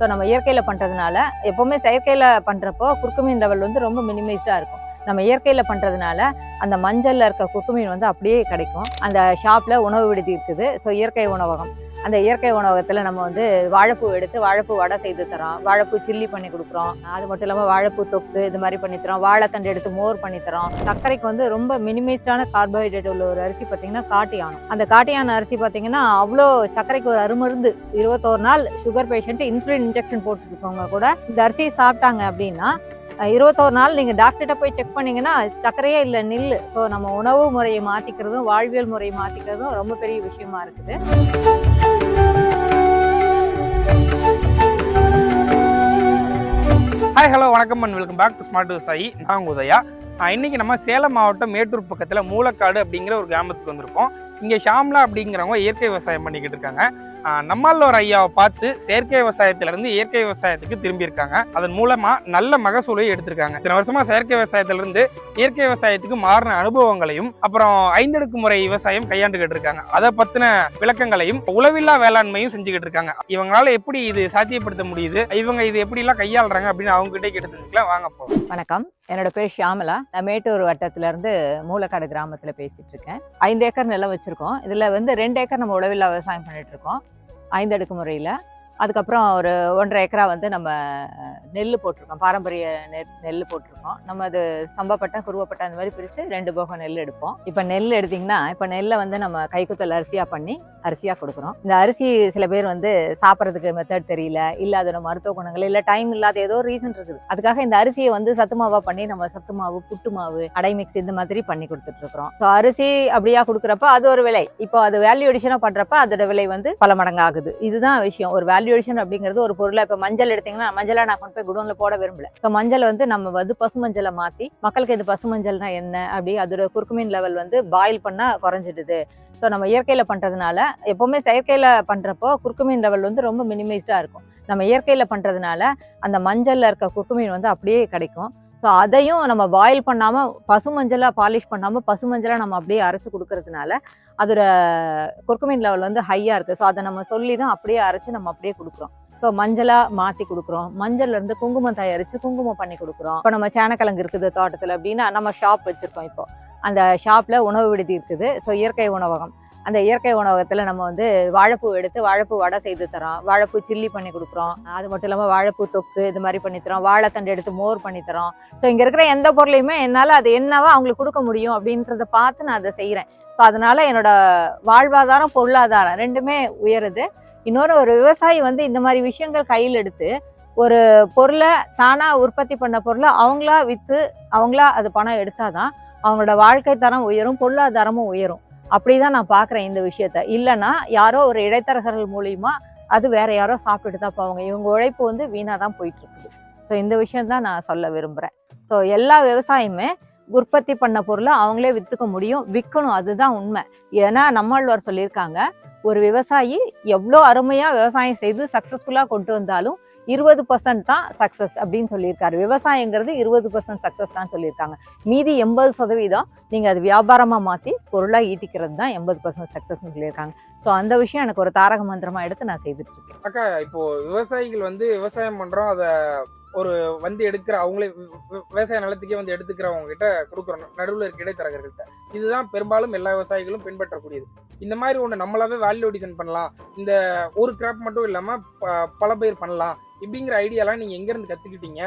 So நம்ம இயற்கையில் பண்ணுறதுனால எப்போவுமே செயற்கையில் பண்ணுறப்போ குறுக்குமின் லெவல் வந்து ரொம்ப மினிமைஸ்டாக இருக்கும். நம்ம இயற்கையில் பண்ணுறதுனால அந்த மஞ்சளில் இருக்க குக்குமீன் வந்து அப்படியே கிடைக்கும். அந்த ஷாப்பில் உணவு விடுதி இருக்குது ஸோ இயற்கை உணவகம். அந்த இயற்கை உணவகத்தில் நம்ம வந்து வாழைப்பூ எடுத்து வாழைப்பூ வடை செய்து தரோம் வாழைப்பூ சில்லி பண்ணி கொடுக்குறோம். அது மட்டும் இல்லாமல் வாழைப்பூ தொக்கு இது மாதிரி பண்ணி தரோம் வாழைத்தண்டு எடுத்து மோர் பண்ணி தரோம் சர்க்கரைக்கு வந்து ரொம்ப மினிமைஸ்டான கார்போஹைட்ரேட் உள்ள ஒரு அரிசி பார்த்தீங்கன்னா காட்டியானம் அந்த காட்டியான அரிசி பார்த்தீங்கன்னா அவ்வளோ சர்க்கரைக்கு ஒரு அருமருந்து. இருபத்தோரு நாள் சுகர் பேஷண்ட்டு இன்சுலின் இன்ஜெக்ஷன் போட்டுருக்கவங்க கூட இந்த அரிசியை சாப்பிட்டாங்க அப்படின்னா இருபத்தோரு நாள் நீங்கள் டாக்டர்கிட்ட போய் செக் பண்ணீங்கன்னா சர்க்கரையே இல்லை நில் ஸோ நம்ம உணவு முறையை மாற்றிக்கிறதும் வாழ்வியல் முறையை மாற்றிக்கிறதும் ரொம்ப பெரிய விஷயமா இருக்குது. ஹாய் ஹலோ வணக்கம் and welcome back to smart விவசாயி நான் உதயா. இன்னைக்கு நம்ம சேலம் மாவட்டம் மேட்டூர் பக்கத்தில் மூலக்காடு அப்படிங்கிற ஒரு கிராமத்துக்கு வந்திருக்கோம். இங்கே ஷாம்லா அப்படிங்கிறவங்க இயற்கை விவசாயம் பண்ணிக்கிட்டு இருக்காங்க. நம்மால் ஒரு ஐயாவை பார்த்து செயற்கை விவசாயத்திலிருந்து இயற்கை விவசாயத்துக்கு திரும்பியிருக்காங்க. அதன் மூலமாக நல்ல மகசூலை எடுத்திருக்காங்க. இத்தனை வருஷமாக செயற்கை விவசாயத்திலிருந்து இயற்கை விவசாயத்துக்கு மாறின அனுபவங்களையும் அப்புறம் ஐந்தடுக்கு முறை விவசாயம் கையாண்டுகிட்டு இருக்காங்க. அதை பற்றின விளக்கங்களையும் உளவில்லா வேளாண்மையும் செஞ்சுக்கிட்டு இருக்காங்க. இவங்களால எப்படி இது சாத்தியப்படுத்த முடியுது? இவங்க இது எப்படிலாம் கையாளுறாங்க அப்படின்னு அவங்க கிட்டே கேட்டு வாங்க வணக்கம். என்னோட பேர் ஷியாமலா. நான் மேட்டூர் வட்டத்திலேருந்து மூலக்காடு கிராமத்தில் பேசிட்டு இருக்கேன் ஐந்து ஏக்கர் நிலம் வச்சிருக்கோம். இதுல வந்து ரெண்டு ஏக்கர் நம்ம உழவில்லா விவசாயம் பண்ணிட்டு இருக்கோம் ஐந்து அடுக்கு முறையில. அதுக்கப்புறம் ஒரு ஒன்றரை ஏக்கரா வந்து நம்ம நெல் போட்டிருக்கோம். பாரம்பரிய நெல் நெல் போட்டிருக்கோம். நம்ம அது சம்பப்பட்டை குருவப்பட்டை அந்த மாதிரி பிரித்து ரெண்டு போகம் நெல் எடுப்போம். இப்போ நெல் எடுத்திங்கன்னா இப்போ நெல்லை வந்து நம்ம கைக்குத்தல் அரிசியாக பண்ணி அரிசியாக கொடுக்குறோம். இந்த அரிசி சில பேர் வந்து சாப்பிட்றதுக்கு மெத்தட் தெரியல இல்லை அதோட மருத்துவ குணங்கள் இல்லை டைம் இல்லாத ஏதோ ரீசன் இருக்குது. அதுக்காக இந்த அரிசியை வந்து சத்து மாவாக பண்ணி நம்ம சத்து மாவு புட்டு மாவு அடை மிக்ஸ் இந்த மாதிரி பண்ணி கொடுத்துட்ருக்குறோம். ஸோ அரிசி அப்படியா கொடுக்குறப்ப அது ஒரு விலை. இப்போ அது வேல்யூ அடிஷனாக பண்ணுறப்ப அதோட விலை வந்து பல மடங்கு ஆகுது இதுதான் விஷயம். ஒரு வேல்யூ வேல்யூவேஷன் அப்படிங்கிறது ஒரு பொருளை இப்போ மஞ்சள் எடுத்தீங்கன்னா மஞ்சளை நான் கொண்டு போய் குடோன்ல போட விரும்பல. ஸோ மஞ்சள் வந்து நம்ம வந்து பசு மஞ்சளை மாற்றி மக்களுக்கு இது பசு மஞ்சள்னா என்ன அப்படி அதோட குறுக்குமீன் லெவல் வந்து பாயில் பண்ணால் குறைஞ்சிடுது. ஸோ நம்ம இயற்கையில் பண்ணுறதுனால எப்போவுமே செயற்கையில் பண்ணுறப்போ குறுக்குமீன் லெவல் வந்து ரொம்ப மினிமைஸ்டாக இருக்கும். நம்ம இயற்கையில் பண்ணுறதுனால அந்த மஞ்சளில் இருக்க குறுக்குமீன் வந்து அப்படியே கிடைக்கும். ஸோ அதையும் நம்ம பாயில் பண்ணாமல் பசு மஞ்சளாக பாலிஷ் பண்ணாமல் பசு மஞ்சளாக நம்ம அப்படியே அரைச்சி கொடுக்கறதுனால அதோட குர்க்குமின் லெவல் வந்து ஹையாக இருக்குது ஸோ அதை நம்ம சொல்லி தான் அப்படியே அரைச்சி நம்ம அப்படியே கொடுக்குறோம். ஸோ மஞ்சளாக மாற்றி கொடுக்குறோம். மஞ்சள்லேருந்து குங்குமம் தயாரித்து குங்குமம் பண்ணி கொடுக்குறோம். இப்போ நம்ம சேனக்கிழங்கு இருக்குது தோட்டத்தில் அப்படின்னா நம்ம ஷாப் வச்சுருக்கோம் இப்போ. அந்த ஷாப்பில் உணவு விடுதி இருக்குது. ஸோ இயற்கை உணவகம். அந்த இயற்கை உணவகத்தில் நம்ம வந்து வாழைப்பூ எடுத்து வாழைப்பூ வடை செய்து தரோம். வாழைப்பூ சில்லி பண்ணி கொடுக்குறோம். அது மட்டும் இல்லாமல் வாழைப்பூ தொக்கு இது மாதிரி பண்ணி தரோம். வாழைத்தண்டு எடுத்து மோர் பண்ணி தரோம். ஸோ இங்கே இருக்கிற எந்த பொருளையுமே என்னால் அது என்னவோ அவங்களுக்கு கொடுக்க முடியும் அப்படின்றத பார்த்து நான் அதை செய்கிறேன் ஸோ அதனால் என்னோட வாழ்வாதாரம் பொருளாதாரம் ரெண்டுமே உயருது. இன்னொரு ஒரு விவசாயி வந்து இந்த மாதிரி விஷயங்கள் கையில் எடுத்து ஒரு பொருளை தானாக உற்பத்தி பண்ண பொருளை அவங்களா விற்று அவங்களா அது பணம் எடுத்தாதான் அவங்களோட வாழ்க்கை தரம் உயரும் பொருளாதாரமும் உயரும். அப்படிதான் நான் பார்க்குறேன் இந்த விஷயத்த. இல்லைன்னா யாரோ ஒரு இடைத்தரகர்கள் மூலியமா அது வேற யாரோ சாப்பிட்டுட்டு தான் போவாங்க. இவங்க உழைப்பு வந்து வீணாக தான் போயிட்டு இருக்குது ஸோ இந்த விஷயம் தான் நான் சொல்ல விரும்புகிறேன் ஸோ எல்லா விவசாயமே உற்பத்தி பண்ண பொருளை அவங்களே விற்றுக்க முடியும். விற்கணும் அதுதான் உண்மை. ஏன்னா நம்மாழ்வார் சொல்லியிருக்காங்க ஒரு விவசாயி எவ்வளோ அருமையாக விவசாயம் செய்து சக்ஸஸ்ஃபுல்லாக கொண்டு வந்தாலும் இருபது பர்சன்ட் தான் சக்ஸஸ் அப்படின்னு சொல்லியிருக்காரு. விவசாயங்கிறது இருபது பர்சன்ட் சக்ஸஸ் தான் சொல்லியிருக்காங்க. மீதி எண்பது சதவீதம் நீங்கள் அது வியாபாரமாக மாற்றி பொருளாக ஈட்டிக்கிறது தான் எண்பது பர்சன்ட் சக்ஸஸ்னு சொல்லியிருக்காங்க. ஸோ அந்த விஷயம் எனக்கு ஒரு தாரக மந்திரமாக எடுத்து நான் செய்துட்டு இருக்கேன். அக்கா இப்போ விவசாயிகள் வந்து விவசாயம் பண்ணுறோம் அதை ஒரு வந்து எடுக்கிற அவங்களே விவசாய நிலத்துக்கே வந்து எடுத்துக்கிறவங்க கிட்ட கொடுக்குறோம் நடுவில் இருக்க இடைத்தரகர்கிட்ட இதுதான் பெரும்பாலும் எல்லா விவசாயிகளும் பின்பற்றக்கூடியது. இந்த மாதிரி ஒன்று நம்மளாவே வேல்யூ அடிஷன் பண்ணலாம். இந்த ஒரு கிராப் மட்டும் இல்லாமல் ப- பல பயிர் பண்ணலாம். இப்படிங்கிற ஐடியாலாம் நீங்கள் எங்கேருந்து கற்றுக்கிட்டீங்க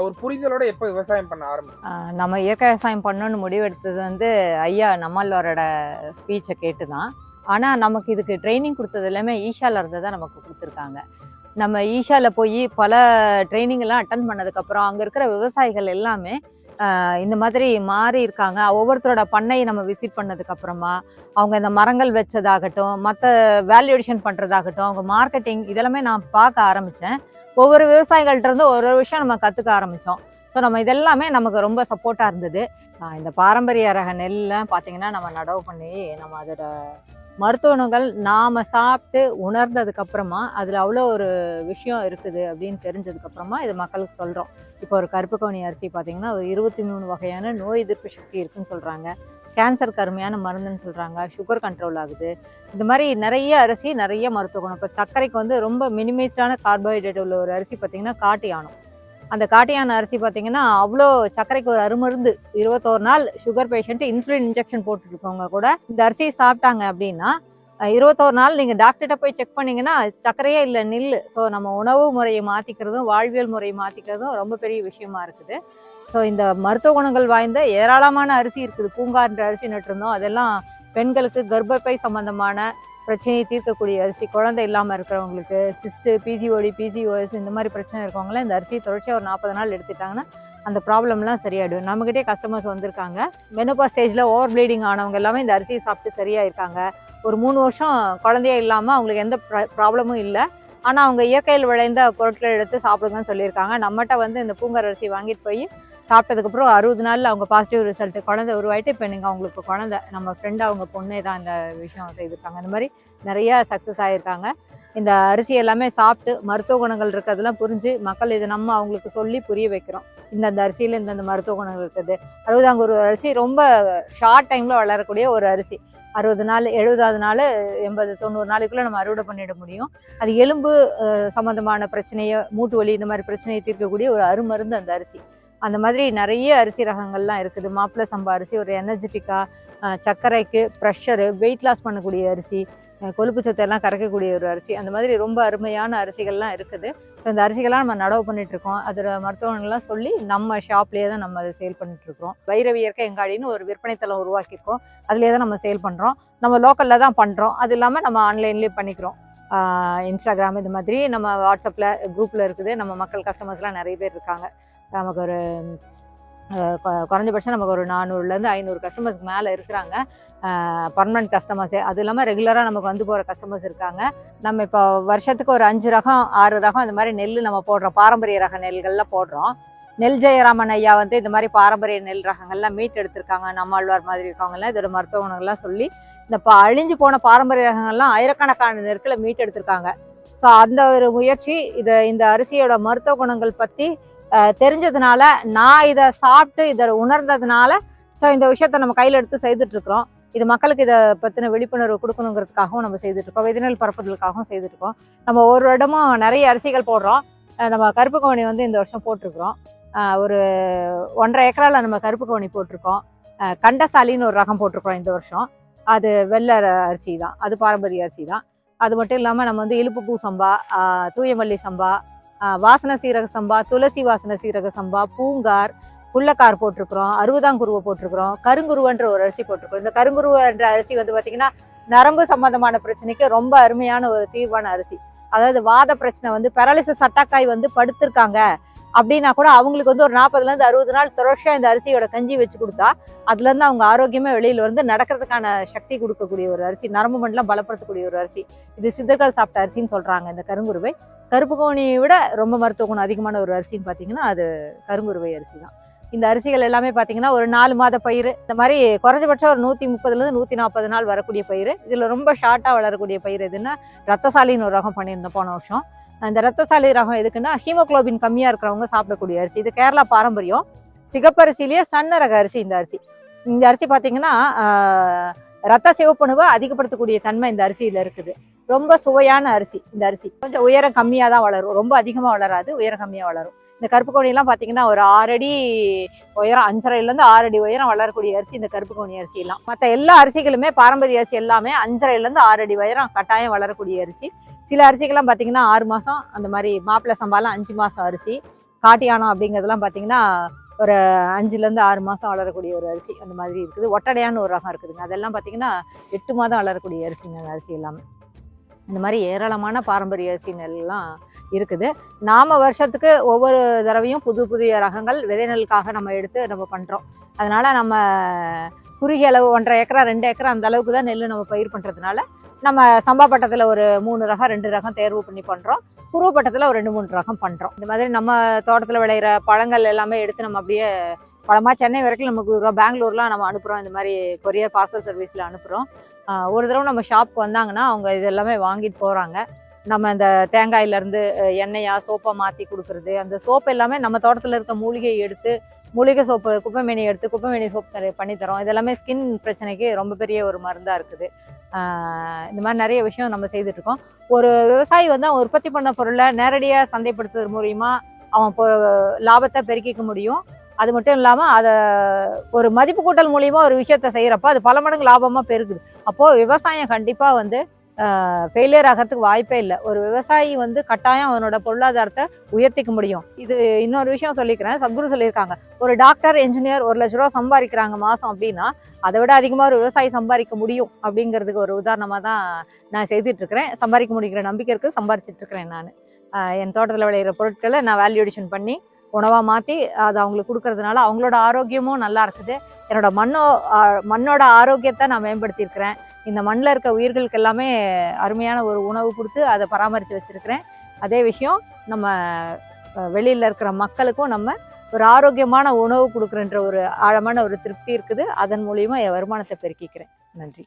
ஒரு புரிதலோட எப்போ விவசாயம் பண்ண ஆரம்பிச்சீங்க நம்ம இயற்கை விவசாயம் பண்ணணும்னு முடிவெடுத்தது வந்து ஐயா நம்மளோரோட ஸ்பீச்சை கேட்டு தான் ஆனால் நமக்கு இதுக்கு ட்ரைனிங் கொடுத்தது எல்லாமே ஈஷால இருந்து தான் நமக்கு கொடுத்துருக்காங்க. நம்ம ஈஷாவில் போய் பல ட்ரைனிங் எல்லாம் அட்டன் பண்ணதுக்கப்புறம் அங்கே இருக்கிற விவசாயிகள் எல்லாமே இந்த மாதிரி மாறி இருக்காங்க. ஒவ்வொருத்தரோட பண்ணையை நம்ம விசிட் பண்ணதுக்கப்புறமா அவங்க இந்த மரங்கள் வச்சதாகட்டும் மற்ற வேல்யூடேஷன் பண்ணுறதாகட்டும் அவங்க மார்க்கெட்டிங் இதெல்லாமே நான் பார்க்க ஆரம்பித்தேன் ஒவ்வொரு விவசாயிகள்ட்ட இருந்து ஒரு ஒரு விஷயம் நம்ம கற்றுக்க ஆரம்பித்தோம் ஸோ நம்ம இதெல்லாமே நமக்கு ரொம்ப சப்போர்ட்டாக இருந்தது. இந்த பாரம்பரிய ரக நெல்லை பார்த்திங்கன்னா நம்ம நடவு பண்ணி நம்ம அதோட மருத்துவங்கள் நாம் சாப்பிட்டு உணர்ந்ததுக்கு அப்புறமா அதில் அவ்வளோ ஒரு விஷயம் இருக்குது அப்படின்னு தெரிஞ்சதுக்கப்புறமா இது மக்களுக்கு சொல்கிறோம் இப்போ ஒரு கருப்பு கவுனி அரிசி பார்த்தீங்கன்னா ஒரு இருபத்தி மூணு வகையான நோய் எதிர்ப்பு சக்தி இருக்குன்னு சொல்கிறாங்க கேன்சருக்கு அருமையான மருந்துன்னு சொல்கிறாங்க சுகர் கண்ட்ரோல் ஆகுது. இந்த மாதிரி நிறைய அரிசி நிறைய மருத்துவ குணம். இப்போ சர்க்கரைக்கு வந்து ரொம்ப மினிமைஸ்டான கார்போஹைட்ரேட் உள்ள ஒரு அரிசி பார்த்தீங்கன்னா காட்டியானம் அந்த காட்டியான அரிசி பார்த்தீங்கன்னா அவ்வளோ சர்க்கரைக்கு ஒரு அருமருந்து. இருபத்தோரு நாள் சுகர் பேஷண்ட்டு இன்சுலின் இன்ஜெக்ஷன் போட்டுருக்கவங்க கூட இந்த அரிசியை சாப்பிட்டாங்க அப்படின்னா இருபத்தோரு நாள் நீங்கள் டாக்டர்கிட்ட போய் செக் பண்ணிங்கன்னா சர்க்கரையே இல்லை நில் ஸோ நம்ம உணவு முறையை மாற்றிக்கிறதும் வாழ்வியல் முறையை மாற்றிக்கிறதும் ரொம்ப பெரிய விஷயமா இருக்குது. ஸோ இந்த மருத்துவ குணங்கள் வாய்ந்த ஏராளமான அரிசி இருக்குது. பூங்கான்ற அரிசி நட்டிருந்தோம். அதெல்லாம் பெண்களுக்கு கர்ப்பப்பை சம்பந்தமான பிரச்சனையை தீர்க்கக்கூடிய அரிசி குழந்தை இல்லாமல் இருக்கிறவங்களுக்கு சிஸ்ட்டு பிசிஓடி பிசிஓஎஸ் இந்த மாதிரி பிரச்சனை இருக்கவங்களாம் இந்த அரிசியை தொடர்ச்சியாக ஒரு நாற்பது நாள் எடுத்துட்டாங்கன்னா அந்த ப்ராப்ளம்லாம் சரியாயிடும். நம்மகிட்டே கஸ்டமர்ஸ் வந்திருக்காங்க. மெனோபா ஸ்டேஜில் ஓவர் ப்ளீடிங் ஆனவங்க எல்லாமே இந்த அரிசியை சாப்பிட்டு சரியாயிருக்காங்க. ஒரு மூணு வருஷம் குழந்தையே இல்லாமல் அவங்களுக்கு எந்த ப்ராப்ளமும் இல்லை. ஆனால் அவங்க இயற்கையில் விளைந்த பொருட்களை எடுத்து சாப்பிடுங்கன்னு சொல்லியிருக்காங்க. நம்மகிட்ட வந்து இந்த பூங்கர் அரிசி வாங்கிட்டு போய் சாப்பிட்டதுக்கப்புறம் அறுபது நாளில் அவங்க பாசிட்டிவ் ரிசல்ட் குழந்தை உருவாயிட்டு இப்போ நீங்கள் அவங்களுக்கு குழந்தை நம்ம ஃப்ரெண்டு அவங்க பொண்ணே தான் இந்த விஷயம் செய்திருக்காங்க இந்த மாதிரி நிறையா சக்ஸஸ் ஆகியிருக்காங்க இந்த அரிசி எல்லாமே சாப்பிட்டு மருத்துவ குணங்கள் இருக்கிறதெல்லாம் புரிஞ்சு மக்கள் இதை நம்ம அவங்களுக்கு சொல்லி புரிய வைக்கிறோம். இந்தந்த அரிசியில் இந்தந்த மருத்துவ குணங்கள் இருக்குது. அறுபதாங்க ஒரு அரிசி ரொம்ப ஷார்ட் டைமில் வளரக்கூடிய ஒரு அரிசி. அறுபது நாள் எழுபதாவது நாள் எண்பது தொண்ணூறு நாளைக்குள்ளே நம்ம அறுவடை பண்ணிட முடியும். அது எலும்பு சம்மந்தமான பிரச்சனையை மூட்டு வலி இந்த மாதிரி பிரச்சனையை தீர்க்கக்கூடிய ஒரு அருமருந்து அந்த அரிசி. அந்த மாதிரி நிறைய அரிசி ரகங்கள்லாம் இருக்குது. மாப்பிள்ளை சம்பா அரிசி ஒரு எனர்ஜெட்டிக்காக சர்க்கரைக்கு ப்ரெஷரு வெயிட் லாஸ் பண்ணக்கூடிய அரிசி கொழுப்பு சத்தெல்லாம் கறக்கக்கூடிய கரைக்கக்கூடிய ஒரு அரிசி அந்த மாதிரி ரொம்ப அருமையான அரிசிகள்லாம் இருக்குது. ஸோ இந்த அரிசிகள்லாம் நம்ம நடவு பண்ணிகிட்ருக்கோம் இருக்கோம் அதோட மருத்துவங்கள்லாம் சொல்லி நம்ம ஷாப்லேயே தான் நம்ம அதை சேல் பண்ணிட்டுருக்கோம் வைரவி இயற்கை எங்காடின்னு ஒரு விற்பனைத்தளம் உருவாக்கியிருக்கோம். அதுலேயே தான் நம்ம சேல் பண்ணுறோம் நம்ம லோக்கலில் தான் பண்ணுறோம் அது இல்லாமல் நம்ம ஆன்லைன்லேயே பண்ணிக்கிறோம். இன்ஸ்டாகிராம் இது மாதிரி நம்ம வாட்ஸ்அப்பில் குரூப்பில் இருக்குது. நம்ம மக்கள் கஸ்டமர்ஸ்லாம் நிறைய பேர் இருக்காங்க. நமக்கு ஒரு கொ- குறைஞ்சபட்சம் நமக்கு ஒரு நானூறுலேருந்து ஐநூறு கஸ்டமர்ஸ்க்கு மேலே இருக்கிறாங்க. பர்மனன்ட் கஸ்டமர்ஸே அது இல்லாமல் ரெகுலராக நமக்கு வந்து போகிற கஸ்டமர்ஸ் இருக்காங்க. நம்ம இப்போ வருஷத்துக்கு ஒரு அஞ்சு ரகம் ஆறு ரகம் இந்த மாதிரி நெல் நம்ம போடுறோம். பாரம்பரிய ரக நெல்கள்லாம் போடுறோம். நெல் ஜெயராமன் ஐயா வந்து இந்த மாதிரி பாரம்பரிய நெல் ரகங்கள்லாம் மீட் எடுத்திருக்காங்க. நம்மாழ்வார் மாதிரி இருக்கவங்கலாம். இதோட மருத்துவ குணங்கள்லாம் சொல்லி இந்த ப அழிஞ்சு போன பாரம்பரிய ரகங்கள்லாம் ஆயிரக்கணக்கான நெற்களை மீட் எடுத்திருக்காங்க. ஸோ அந்த ஒரு முயற்சி இதை இந்த அரிசியோட மருத்துவ குணங்கள் பற்றி தெரிஞ்சதுனால நான் இதை சாப்பிட்டு இதை உணர்ந்ததுனால ஸோ இந்த விஷயத்த நம்ம கையில் எடுத்து செய்துட்டு இருக்கிறோம் இது மக்களுக்கு இதை பற்றின விழிப்புணர்வு கொடுக்கணுங்கிறதுக்காகவும் நம்ம செய்துட்டு இருக்கோம் வெதிநெல் பரப்புதலுக்காகவும் செய்துருக்கோம் நம்ம ஒரு இடமும் நிறைய அரிசிகள் போடுறோம். நம்ம கருப்பு கவனி வந்து இந்த வருஷம் போட்டிருக்கிறோம். ஒரு ஒன்றரை ஏக்கரால் நம்ம கருப்பு கவனி போட்டிருக்கோம். கண்டசாலின்னு ஒரு ரகம் போட்டிருக்கோம் இந்த வருஷம். அது வெள்ளை அரிசி தான். அது பாரம்பரிய அரிசி தான். அது மட்டும் இல்லாமல் நம்ம வந்து இலுப்பு பூ சம்பா தூயமல்லி சம்பா வாசன சீரக சம்பா துளசி வாசன சீரக சம்பா பூங்கார் புள்ளக்கார் போட்டிருக்கிறோம் அறுபதாங்குருவை போட்டிருக்கிறோம் கருங்குருவன்ற ஒரு அரிசி போட்டிருக்கிறோம். இந்த கருங்குருவன்ற அரிசி வந்து பார்த்தீங்கன்னா நரம்பு சம்பந்தமான பிரச்சனைக்கு ரொம்ப அருமையான ஒரு தீர்வான அரிசி. அதாவது வாத பிரச்சனை வந்து பெரலிச சட்டக்காய் வந்து படுத்திருக்காங்க. அப்படின்னா கூட அவங்களுக்கு வந்து ஒரு நாற்பதுலேருந்து அறுபது நாள் தொடர்ச்சியாக இந்த அரிசியோட கஞ்சி வச்சு கொடுத்தா அதுலேருந்து அவங்க ஆரோக்கியமாக வெளியில் வந்து நடக்கிறதுக்கான சக்தி கொடுக்கக்கூடிய ஒரு அரிசி நரம்பு மண்டலம் பலப்படுத்தக்கூடிய ஒரு அரிசி. இது சித்தர்கள் சாப்பிட்ட அரிசின்னு சொல்கிறாங்க இந்த கருங்குருவை. கருப்பு கோணியை விட ரொம்ப மருத்துவ குணம் அதிகமான ஒரு அரிசின்னு பார்த்தீங்கன்னா அது கருங்குருவை அரிசி தான். இந்த அரிசிகள் எல்லாமே பார்த்தீங்கன்னா ஒரு நாலு மாத பயிர் இந்த மாதிரி குறைஞ்சபட்சம் ஒரு நூற்றி முப்பதுலேருந்து நூற்றி நாற்பது நாள் வரக்கூடிய பயிர் இதில் ரொம்ப ஷார்ட்டாக வளரக்கூடிய பயிர் எதுன்னா ரத்தசாலின்னு ஒரு ரகம் பண்ணியிருந்தோம் போன வருஷம். அந்த ரத்தசாலி ரகம் எதுக்குன்னா ஹீமோகுளோபின் கம்மியாக இருக்கிறவங்க சாப்பிடக்கூடிய அரிசி. இது கேரளா பாரம்பரியம். சிகப்பரிசிலேயே சன்ன ரக அரிசி இந்த அரிசி. இந்த அரிசி பார்த்தீங்கன்னா ரத்த சிவப்புணுவை அதிகப்படுத்தக்கூடிய தன்மை இந்த அரிசியில் இருக்குது. ரொம்ப சுவையான அரிசி இந்த அரிசி. கொஞ்சம் உயரம் கம்மியாக தான் வளரும். ரொம்ப அதிகமாக வளராது உயரம் கம்மியாக வளரும். இந்த கருப்பு கோணியெல்லாம் பார்த்தீங்கன்னா ஒரு ஆறடி உயரம் அஞ்சரைலேருந்து ஆறடி உயரம் வளரக்கூடிய அரிசி இந்த கருப்பு கோணி அரிசிலாம் மற்ற எல்லா அரிசிகளுமே பாரம்பரிய அரிசி எல்லாமே அஞ்சரைலேருந்து ஆறடி உயரம் கட்டாயம் வளரக்கூடிய அரிசி. சில அரிசிகள்லாம் பார்த்தீங்கன்னா ஆறு மாதம் அந்த மாதிரி மாப்பிள்ளை சம்பாலாம் அஞ்சு மாதம் அரிசி. காட்டியானம் அப்படிங்கிறதுலாம் பார்த்தீங்கன்னா ஒரு அஞ்சுலேருந்து ஆறு மாதம் வளரக்கூடிய ஒரு அரிசி அந்த மாதிரி இருக்குது. ஒட்டடையான ஒரு ரகம் இருக்குதுங்க. அதெல்லாம் பார்த்தீங்கன்னா எட்டு மாதம் வளரக்கூடிய அரிசிங்க அந்த அரிசி எல்லாமே. இந்த மாதிரி ஏராளமான பாரம்பரிய அரிசி நெல்லாம் இருக்குது. நாம் வருஷத்துக்கு ஒவ்வொரு தடவையும் புது புதிய ரகங்கள் விதை நெல்லுக்காக நம்ம எடுத்து நம்ம பண்ணுறோம் அதனால் நம்ம குறுகிய அளவு ஒன்றரை ஏக்கரா ரெண்டு ஏக்கரா அந்த அளவுக்கு தான் நெல் நம்ம பயிர் பண்ணுறதுனால நம்ம சம்பா பட்டத்தில் ஒரு மூணு ரகம் ரெண்டு ரகம் தேர்வு பண்ணி பண்ணுறோம் குருவ பட்டத்தில் ஒரு ரெண்டு மூணு ரகம் பண்ணுறோம் இந்த மாதிரி நம்ம தோட்டத்தில் விளையிற பழங்கள் எல்லாமே எடுத்து நம்ம அப்படியே பழமாக சென்னை வரைக்கும் நமக்கு பெங்களூர்லாம் நம்ம அனுப்புகிறோம் இந்த மாதிரி கொரியர் பார்சல் சர்வீஸில் அனுப்புகிறோம் ஒரு தடவை நம்ம ஷாப்புக்கு வந்தாங்கன்னா அவங்க இது எல்லாமே வாங்கிட்டு போகிறாங்க நம்ம இந்த தேங்காயிலேருந்து எண்ணெயா சோப்பை மாற்றி கொடுக்குறது அந்த சோப்பு எல்லாமே நம்ம தோட்டத்தில் இருக்க மூலிகையை எடுத்து மூலிகை சோப்பு குப்பைமேனி எடுத்து குப்பைமேனி சோப் தர பண்ணி தரோம். இதெல்லாமே ஸ்கின் பிரச்சனைக்கு ரொம்ப பெரிய ஒரு மருந்தாக இருக்குது. இந்த மாதிரி நிறைய விஷயம் நம்ம செய்துட்ருக்கோம் ஒரு விவசாயி வந்து அவன் உற்பத்தி பண்ண பொருளை நேரடியாக சந்தைப்படுத்துறது மூலியமாக அவன் பொ லாபத்தை பெருக்கிக்க முடியும். அது மட்டும் இல்லாமல் அதை ஒரு மதிப்பு கூட்டல் மூலியமாக ஒரு விஷயத்த செய்கிறப்ப அது பல மடங்கு லாபமாக பெருக்குது அப்போது விவசாயம் கண்டிப்பாக வந்து ஃபெயிலியர் ஆகிறதுக்கு வாய்ப்பே இல்லை. ஒரு விவசாயி வந்து கட்டாயம் அவனோட பொருளாதாரத்தை உயர்த்திக்க முடியும். இது இன்னொரு விஷயம் சொல்லிக்கிறேன். சத்குரு சொல்லியிருக்காங்க. ஒரு டாக்டர் என்ஜினியர் ஒரு லட்ச ரூபா சம்பாதிக்கிறாங்க மாதம் அப்படின்னா அதை விட அதிகமாக ஒரு விவசாயி சம்பாதிக்க முடியும் அப்படிங்கிறதுக்கு ஒரு உதாரணமாக தான் நான் செய்துட்ருக்கிறேன் சம்பாதிக்க முடிக்கிற நம்பிக்கை இருக்குது சம்பாரிச்சிட்ருக்கிறேன் நான். என் தோட்டத்தில் விளையிற பொருட்களை நான் வேல்யூடிஷன் பண்ணி உணவாக மாற்றி அதை அவங்களுக்கு கொடுக்கறதுனால அவங்களோட ஆரோக்கியமும் நல்லா இருக்குது. என்னோட மண்ணோ மண்ணோட ஆரோக்கியத்தை நான் மேம்படுத்தியிருக்கிறேன். இந்த மண்ணில் இருக்க உயிர்களுக்கு எல்லாமே அருமையான ஒரு உணவு கொடுத்து அதை பராமரித்து வச்சுருக்கிறேன். அதே விஷயம் நம்ம வெளியில் இருக்கிற மக்களுக்கும் நம்ம ஒரு ஆரோக்கியமான உணவு கொடுக்குறன்ற ஒரு ஆழமான ஒரு திருப்தி இருக்குது. அதன் மூலியமாக என் வருமானத்தை பெருக்கிக்கிறேன். நன்றி.